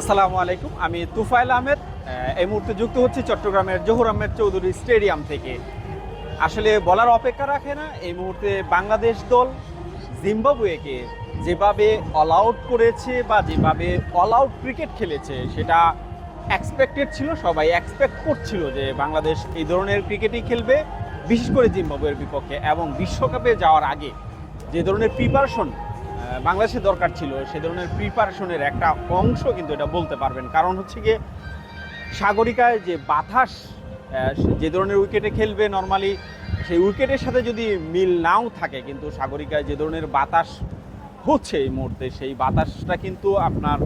আসসালামু আলাইকুম। আমি তুফাইল আহমেদ এই মুহূর্তে যুক্ত হচ্ছি চট্টগ্রামের জহুর আহমেদ চৌধুরী স্টেডিয়াম থেকে। আসলে বলার অপেক্ষা রাখে না, এই মুহূর্তে বাংলাদেশ দল জিম্বাবুয়েকে যেভাবে অল আউট করেছে বা যেভাবে অল আউট ক্রিকেট খেলেছে, সেটা এক্সপেক্টেড ছিল, সবাই এক্সপেক্ট করছিল যে বাংলাদেশ এই ধরনের ক্রিকেটই খেলবে, বিশেষ করে জিম্বাবুয়ের বিপক্ষে। এবং বিশ্বকাপে যাওয়ার আগে যে ধরনের প্রিপারেশন বাংলাদেশের দরকার ছিল, সে ধরনের প্রিপারেশনের একটা অংশ কিন্তু এটা বলতে পারবেন। কারণ হচ্ছে গিয়ে সাগরিকায় যে বাতাস যে ধরনের উইকেটে খেলবে নর্মালি সেই উইকেটের সাথে যদি মিল নাও থাকে, কিন্তু সাগরিকায় যে ধরনের বাতাস হচ্ছে এই মুহূর্তে, সেই বাতাসটা কিন্তু আপনার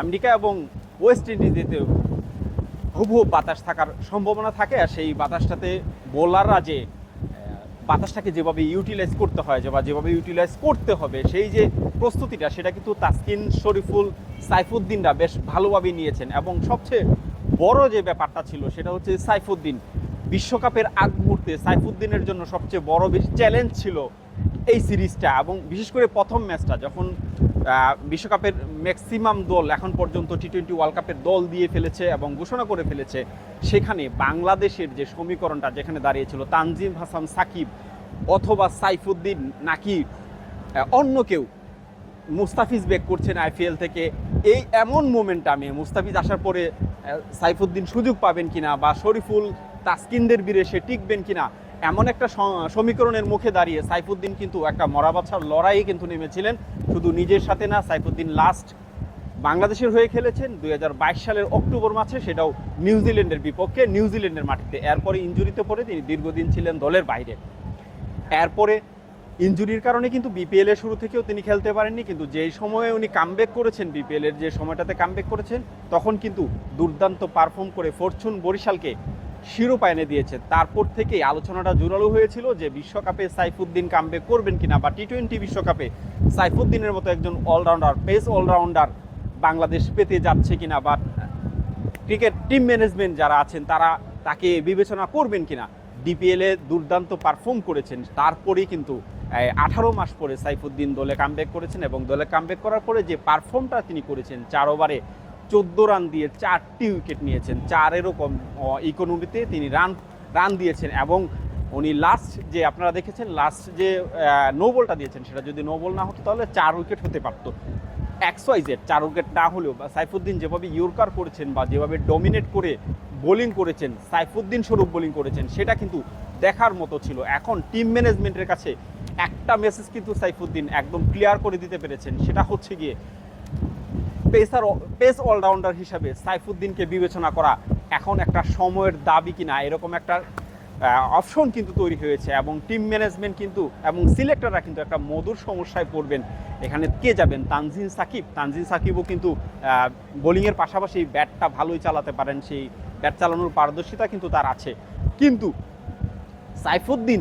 আমেরিকা এবং ওয়েস্ট ইন্ডিজেতে হুবহু বাতাস থাকার সম্ভাবনা থাকে, আর সেই বাতাসটাতে বোলাররা যে বাতাসটাকে যেভাবে ইউটিলাইজ করতে হয় বা যেভাবে ইউটিলাইজ করতে হবে, সেই যে প্রস্তুতিটা, সেটা কিন্তু তাসকিন শরীফুল সাইফুদ্দিনরা বেশ ভালোভাবে নিয়েছেন। এবং সবচেয়ে বড় যে ব্যাপারটা ছিল, সেটা হচ্ছে সাইফুদ্দিন। বিশ্বকাপের আগ মুহূর্তে সাইফুদ্দিনের জন্য সবচেয়ে বড় বেশ চ্যালেঞ্জ ছিল এই সিরিজটা এবং বিশেষ করে প্রথম ম্যাচটা যখন বিশ্বকাপের ম্যাক্সিমাম দল এখন পর্যন্ত টি টোয়েন্টি ওয়ার্ল্ড কাপের দল দিয়ে ফেলেছে এবং ঘোষণা করে ফেলেছে, সেখানে বাংলাদেশের যে সমীকরণটা যেখানে দাঁড়িয়েছিল, তানজিম হাসান সাকিব অথবা সাইফুদ্দিন নাকি অন্য কেউ মুস্তাফিজ বেক করছেন আইপিএল থেকে, এই এমন মোমেন্টামে মুস্তাফিজ আসার পরে সাইফুদ্দিন সুযোগ পাবেন কিনা বা শরীফুল তাসকিনদের বীরে সে টিকবেন কিনা এমন একটা সমীকরণের মুখে দাঁড়িয়ে সাইফুদ্দিন কিন্তু একটা মরাবাছার লড়াইয়ে কিন্তু নেমেছিলেন। শুধু নিজের সাথে না, সাইফুদ্দিন লাস্ট বাংলাদেশের হয়ে খেলেছেন। দুই হাজার বাইশ সালের অক্টোবর মাসে সেটাও নিউজিল্যান্ডের বিপক্ষে নিউজিল্যান্ডের মাটিতে। এরপরে ইঞ্জুরিতে পড়ে তিনি দীর্ঘদিন ছিলেন দলের বাইরে। এরপরে ইনজুরির কারণে কিন্তু বিপিএল এর শুরু থেকেও তিনি খেলতে পারেননি, কিন্তু যেই সময়ে উনি কামব্যাক করেছেন বিপিএল এর যে সময়টাতে কামব্যাক করেছেন, তখন কিন্তু দুর্দান্ত পারফর্ম করে ফরচুন বরিশালকে শিরোপা এনে দিয়েছে। তারপর থেকেই আলোচনাটা জোরালো হয়েছিল যে বিশ্বকাপে সাইফুদ্দিন কামব্যাক করবেন কিনা বা টি টোয়েন্টি বিশ্বকাপে সাইফুদ্দিনের মতো একজন অলরাউন্ডার পেস অলরাউন্ডার বাংলাদেশ পেতে যাচ্ছে কিনা বা ক্রিকেট টিম ম্যানেজমেন্ট যারা আছেন, তারা তাকে বিবেচনা করবেন কিনা? ডিপিএলে দুর্দান্ত পারফর্ম করেছেন। তারপরেই কিন্তু আঠারো মাস পরে সাইফুদ্দিন দলে কামব্যাক করেছেন এবং দলে কামব্যাক করার পরে যে পারফর্মটা তিনি করেছেন, চার ওভারে চোদ্দ রান দিয়ে চারটি উইকেট নিয়েছেন। চারেরও কম ইকোনমিতে তিনি রান রান দিয়েছেন এবং উনি লাস্ট যে আপনারা দেখেছেন লাস্ট যে নো বলটা দিয়েছেন, সেটা যদি নো বল না হতো তাহলে চার উইকেট হতে পারতো। এক্সওয়াইজেড চার উইকেট না হলেও বা সাইফুদ্দিন যেভাবে ইয়র্কার করেছেন বা যেভাবে ডমিনেট করে বোলিং করেছেন, সাইফুদ্দিন স্বরূপ বোলিং করেছেন, সেটা কিন্তু দেখার মতো ছিল। এখন টিম ম্যানেজমেন্টের কাছে একটা মেসেজ কিন্তু সাইফুদ্দিন একদম ক্লিয়ার করে দিতে পেরেছেন, সেটা হচ্ছে গিয়ে পেসার পেস অলরাউন্ডার হিসাবে সাইফুদ্দিনকে বিবেচনা করা এখন একটা সময়ের দাবি কিনা, এরকম একটা অপশন কিন্তু তৈরি হয়েছে এবং টিম ম্যানেজমেন্ট কিন্তু এবং সিলেক্টররা কিন্তু একটা মধুর সমস্যায় পড়বেন। এখানে কে যাবেন? তানজিন সাকিব। তানজিন সাকিবও কিন্তু বোলিংয়ের পাশাপাশি ব্যাটটা ভালোই চালাতে পারেন। সেই ব্যাট চালানোর পারদর্শিতা কিন্তু তার আছে। কিন্তু সাইফুদ্দিন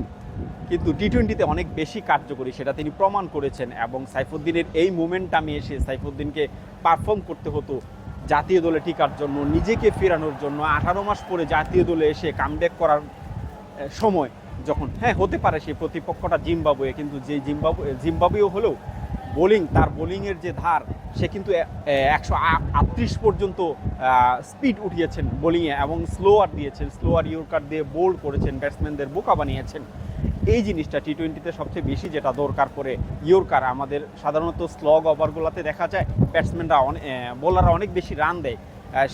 কিন্তু টি টোয়েন্টিতে অনেক বেশি কার্যকরী, সেটা তিনি প্রমাণ করেছেন এবং সাইফুদ্দিনের এই মোমেন্টামে এসে সাইফুদ্দিনকে পারফর্ম করতে হতো জাতীয় দলে টিকার জন্য, নিজেকে ফেরানোর জন্য। আঠারো মাস পরে জাতীয় দলে এসে কামব্যাক করার সময় যখন হ্যাঁ হতে পারে সেই প্রতিপক্ষটা জিম্বাবুয়ে, কিন্তু যে জিম্বাবু, জিম্বাবুয়েও হলেও বোলিং তার বোলিংয়ের যে ধার, সে কিন্তু একশো আটত্রিশ পর্যন্ত স্পিড উঠিয়েছেন বোলিংয়ে এবং স্লোয়ার দিয়েছেন স্লোয়ার ইয়র্কার দিয়ে বোল্ড করেছেন ব্যাটসম্যানদের বোকা বানিয়েছেন। এই জিনিসটা টি টোয়েন্টিতে সবচেয়ে বেশি যেটা দরকার পড়ে ইয়র্কার, আমাদের সাধারণত স্লগ ওভারগুলোতে দেখা যায় ব্যাটসম্যানরা বোলাররা অনেক বেশি রান দেয়।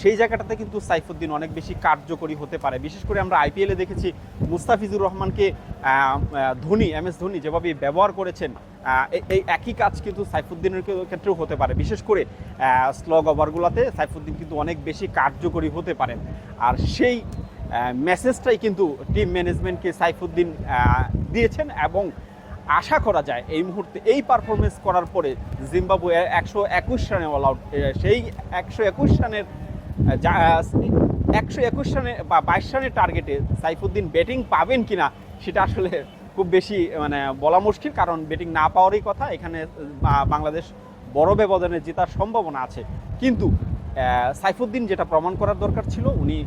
সেই জায়গাটাতে কিন্তু সাইফুদ্দিন অনেক বেশি কার্যকরী হতে পারে। বিশেষ করে আমরা আইপিএলে দেখেছি, মুস্তাফিজুর রহমানকে ধোনি এম এস ধোনি যেভাবে ব্যবহার করেছেন এই একই কাজ কিন্তু সাইফুদ্দিনের ক্ষেত্রেও হতে পারে। বিশেষ করে স্লগ ওভারগুলোতে সাইফুদ্দিন কিন্তু অনেক বেশি কার্যকরী হতে পারেন। আর সেই মেসেজটাই কিন্তু টিম ম্যানেজমেন্টকে সাইফুদ্দিন দিয়েছেন এবং আশা করা যায় এই মুহূর্তে এই পারফরমেন্স করার পরে জিম্বাবু একশো একুশ রানে অল আউট সেই একশো একুশ রানের একশো একুশ রানে বা বাইশ রানের টার্গেটে সাইফুদ্দিন ব্যাটিং পাবেন কিনা সেটা আসলে খুব বেশি মানে বলা মুশকিল কারণ ব্যাটিং না পাওয়ারই কথা। এখানে বাংলাদেশ বড় ব্যবধানে জেতার সম্ভাবনা আছে। কিন্তু সাইফুদ্দিন যেটা প্রমাণ করার দরকার ছিল, উনি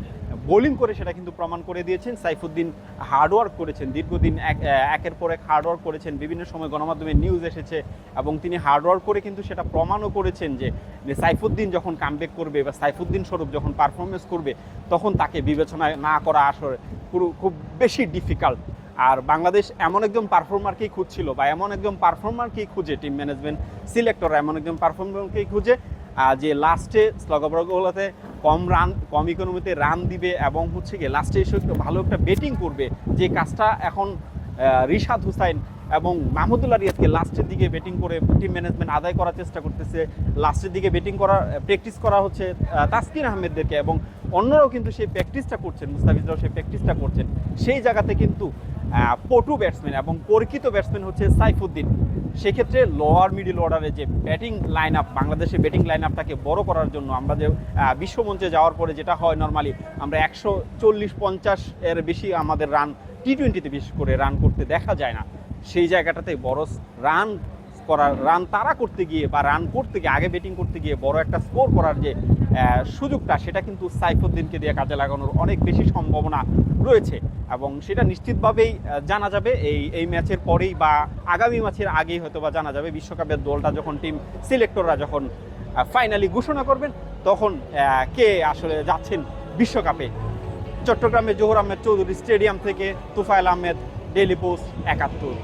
বোলিং করে সেটা কিন্তু প্রমাণ করে দিয়েছেন। সাইফুদ্দিন হার্ডওয়ার্ক করেছেন। দীর্ঘদিন এক একের পর এক হার্ডওয়ার্ক করেছেন। বিভিন্ন সময় গণমাধ্যমে নিউজ এসেছে এবং তিনি হার্ডওয়ার্ক করে কিন্তু সেটা প্রমাণও করেছেন যে সাইফুদ্দিন যখন কামব্যাক করবে বা সাইফুদ্দিন স্বরূপ যখন পারফরমেন্স করবে, তখন তাকে বিবেচনায় না করা আসলে পুরো খুব বেশি ডিফিকাল্ট আর বাংলাদেশ এমন একজন পারফর্মারকেই খুঁজছিল বা এমন একজন পারফর্মারকেই খুঁজে টিম ম্যানেজমেন্ট সিলেক্টররা এমন একজন পারফর্মারকেই খুঁজে যে লাস্টে স্লগবরগুলোতে কম রান, কম ইকোনমিতে রান দিবে এবং হচ্ছে গিয়ে লাস্টে এসে ভালো একটা ব্যাটিং করবে, যে কাজটা এখন রিশাদ হুসাইন এবং মাহমুদুল্লাহ রিয়াদকে লাস্টের দিকে ব্যাটিং করে টিম ম্যানেজমেন্ট আদায় করার চেষ্টা করতেছে। লাস্টের দিকে ব্যাটিং করার প্র্যাকটিস করা হচ্ছে তাসকিন আহমেদদেরকে এবং অন্যরাও কিন্তু সেই প্র্যাকটিসটা করছেন মুস্তাফিজরাও সেই প্র্যাকটিসটা করছেন। সেই জায়গাতে কিন্তু পটু ব্যাটসম্যান এবং পরিচিত ব্যাটসম্যান হচ্ছে সাইফুদ্দিন। সেক্ষেত্রে লোয়ার মিডিল অর্ডারে যে ব্যাটিং লাইন আপ বাংলাদেশের ব্যাটিং লাইন আপটাকে বড় করার জন্য আমরা যে বিশ্বমঞ্চে যাওয়ার পরে যেটা হয় নর্মালি আমরা একশো চল্লিশ পঞ্চাশ এর বেশি আমাদের রান টি টোয়েন্টিতে বিশেষ করে রান করতে দেখা যায় না। সেই জায়গাটাতে বড় রান করার রান তারা করতে গিয়ে বা রান করতে গিয়ে, আগে ব্যাটিং করতে গিয়ে বড় একটা স্কোর করার যে সুযোগটা, সেটা কিন্তু সাইফুদ্দিনকে দিয়ে কাজে লাগানোর অনেক বেশি সম্ভাবনা রয়েছে এবং সেটা নিশ্চিতভাবেই জানা যাবে এই এই ম্যাচের পরেই বা আগামী ম্যাচের আগেই হয়তো বা জানা যাবে বিশ্বকাপের দলটা যখন টিম সিলেক্টররা যখন ফাইনালি ঘোষণা করবেন, তখন কে আসলে যাচ্ছেন বিশ্বকাপে। চট্টগ্রামের জোহর আহমেদ চৌধুরী স্টেডিয়াম থেকে তুফাইল আহমেদ ডেলি পোস্ট একাত্তর।